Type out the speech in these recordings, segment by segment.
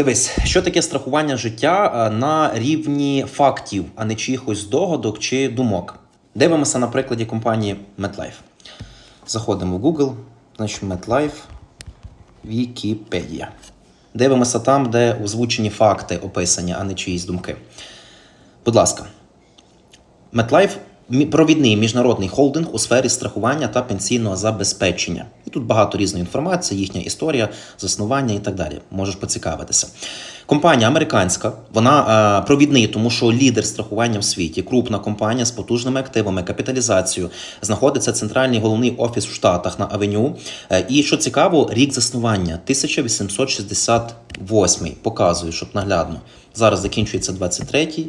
Дивись, що таке страхування життя е, на рівні фактів, а не чихось догадок чи думок. Дивимося на прикладі компанії MetLife. Заходимо в Google, значить MetLife, Wikipedia. Дивимося там, де озвучені факти описані, а не чиїсь думки. Будь ласка, MetLife – провідний міжнародний холдинг у сфері страхування та пенсійного забезпечення. І тут багато різної інформації, їхня історія, заснування і так далі. Можеш поцікавитися. Компанія американська, вона е, провідний, тому що лідер страхування в світі, крупна компанія з потужними активами, капіталізацією. Знаходиться центральний головний офіс в Штатах на Авеню. Е, і що цікаво, рік заснування 1868. Показую, щоб наглядно. Зараз закінчується 23-й.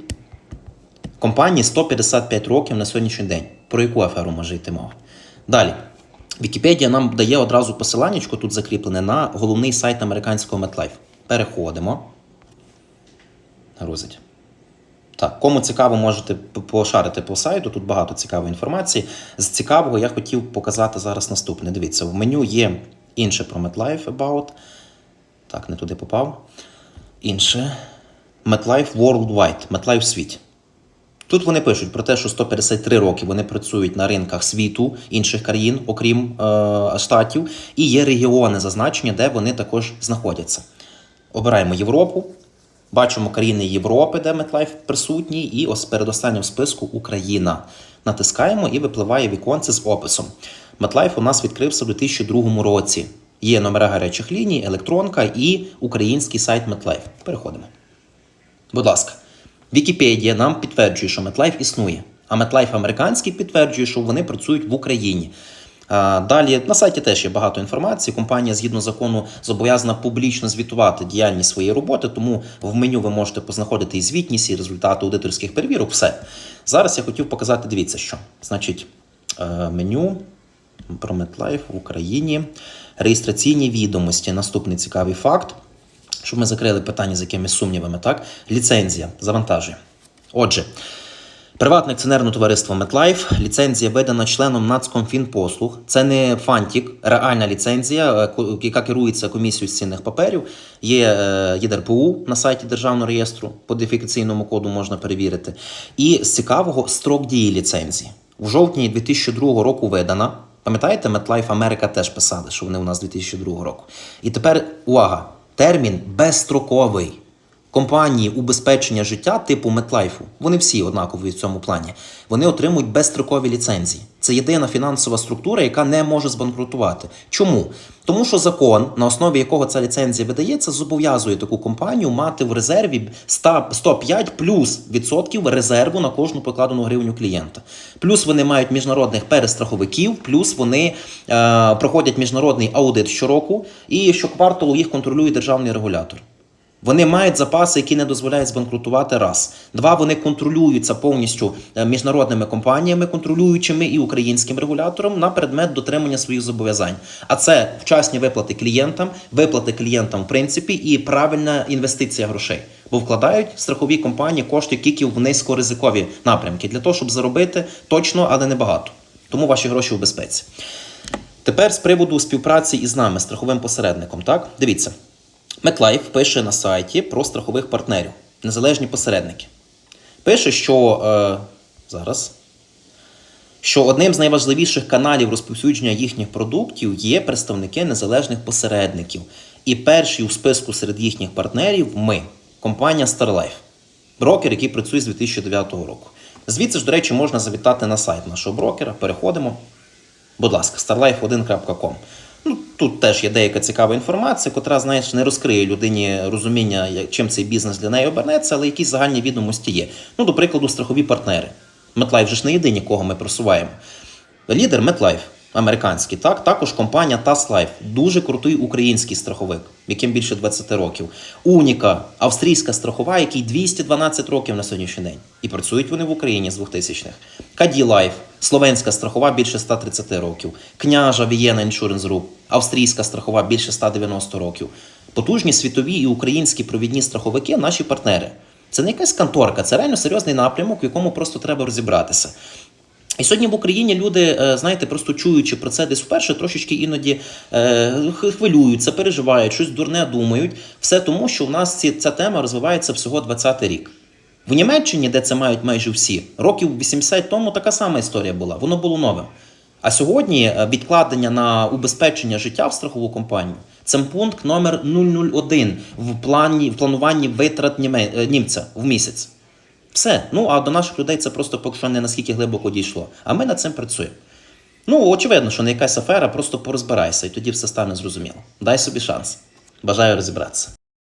Компанії 155 років на сьогоднішній день. Про яку аферу може йти мова? Далі. Вікіпедія нам дає одразу посиланнячко тут закріплене на головний сайт американського MetLife. Переходимо. Грузить. Так, кому цікаво, можете пошарити по сайту. Тут багато цікавої інформації. З цікавого я хотів показати зараз наступне. Дивіться, в меню є інше про MetLife About. Так, не туди попав. Інше. MetLife Worldwide, MetLife в світі. Тут вони пишуть про те, що 153 роки вони працюють на ринках світу інших країн, окрім е, штатів, і є регіони зазначення, де вони також знаходяться. Обираємо Європу, бачимо країни Європи, де MetLife присутній, і ось передостаннім в списку Україна. Натискаємо і випливає віконце з описом. MetLife у нас відкрився у 2002 році. Є номера гарячих ліній, електронка і український сайт MetLife. Переходимо. Будь ласка, Вікіпедія нам підтверджує, що MetLife існує, а MetLife американський підтверджує, що вони працюють в Україні. Далі на сайті теж є багато інформації. Компанія згідно закону зобов'язана публічно звітувати діяльність своєї роботи, тому в меню ви можете познаходити і звітність, і результати аудиторських перевірок. Все. Зараз я хотів показати, дивіться, що. Значить, е, меню про MetLife в Україні. Реєстраційні відомості. Наступний цікавий факт щоб ми закрили питання з якимись сумнівами, так? Ліцензія завантажує. Отже, приватне акціонерне товариство MetLife, ліцензія видана членом Нацкомфінпослуг. Це не фантік, реальна ліцензія, е, яка керується комісією з цінних паперів. Є е, ЄДРПУ на сайті Державного реєстру, по дефікаційному коду можна перевірити. І з цікавого строк дії ліцензії. У жовтні 2002 року видана. Пам'ятаєте, MetLife Америка теж писали, що вони у нас 2002 року. І тепер увага! Термін безстроковий. Компанії убезпечення життя типу MetLife, вони всі однакові в цьому плані. Вони отримують безстрокові ліцензії. Це єдина фінансова структура, яка не може збанкрутувати. Чому? Тому що закон, на основі якого ця ліцензія видається, зобов'язує таку компанію мати в резерві 100 105 плюс відсотків резерву на кожну покладену гривню клієнта. Плюс вони мають міжнародних перестраховиків, плюс вони е, проходять міжнародний аудит щороку, і щокварталу їх контролює державний регулятор. Вони мають запаси, які не дозволяють збанкрутувати раз. Два, вони контролюються повністю е, міжнародними компаніями, контролюючими і українським регулятором на предмет дотримання своїх зобов'язань. А це вчасні виплати клієнтам, виплати клієнтам в принципі і правильна інвестиція грошей. Бо вкладають страхові компанії кошти тільки в низькоризикові напрямки для того, щоб заробити точно, але не багато. Тому ваші гроші у безпеці. Тепер з приводу співпраці із нами, страховим посередником. Так, дивіться. MetLife пише на сайті про страхових партнерів, незалежні посередники. Пише, що е, зараз, що одним з найважливіших каналів розповсюдження їхніх продуктів є представники незалежних посередників. І перші у списку серед їхніх партнерів ми, компанія StarLife, брокер, який працює з 2009 року. Звідси ж, до речі, можна завітати на сайт нашого брокера. Переходимо. Будь ласка, starlife1.com. Ну, тут теж є деяка цікава інформація, котра, знаєш, не розкриє людині розуміння, чим цей бізнес для неї обернеться, але якісь загальні відомості є. Ну, до прикладу, страхові партнери. MetLife вже ж не єдині, кого ми просуваємо. Лідер MetLife, американський, так, також компанія TAS Life, дуже крутий український страховик, яким більше 20 років. Уніка, австрійська страхова, який 212 років на сьогоднішній день. І працюють вони в Україні з 2000-х. Каді Life, словенська страхова більше 130 років. Княжа Вієна Insurance Group, австрійська страхова більше 190 років. Потужні світові і українські провідні страховики наші партнери. Це не якась конторка, це реально серйозний напрямок, в якому просто треба розібратися. І сьогодні в Україні люди, е, знаєте, просто чуючи про це десь вперше, трошечки іноді е, хвилюються, переживають, щось дурне думають. Все тому, що в нас ці, ця тема розвивається всього 20-й рік. В Німеччині, де це мають майже всі, років 80 тому така сама історія була, воно було новим. А сьогодні е, відкладення на убезпечення життя в страхову компанію це пункт номер 001 в плані в плануванні витрат німця в місяць. Все. Ну а до наших людей це просто поки що не наскільки глибоко дійшло. А ми над цим працюємо. Ну, очевидно, що не якась афера, просто порозбирайся, і тоді все стане зрозуміло. Дай собі шанс. Бажаю розібратися.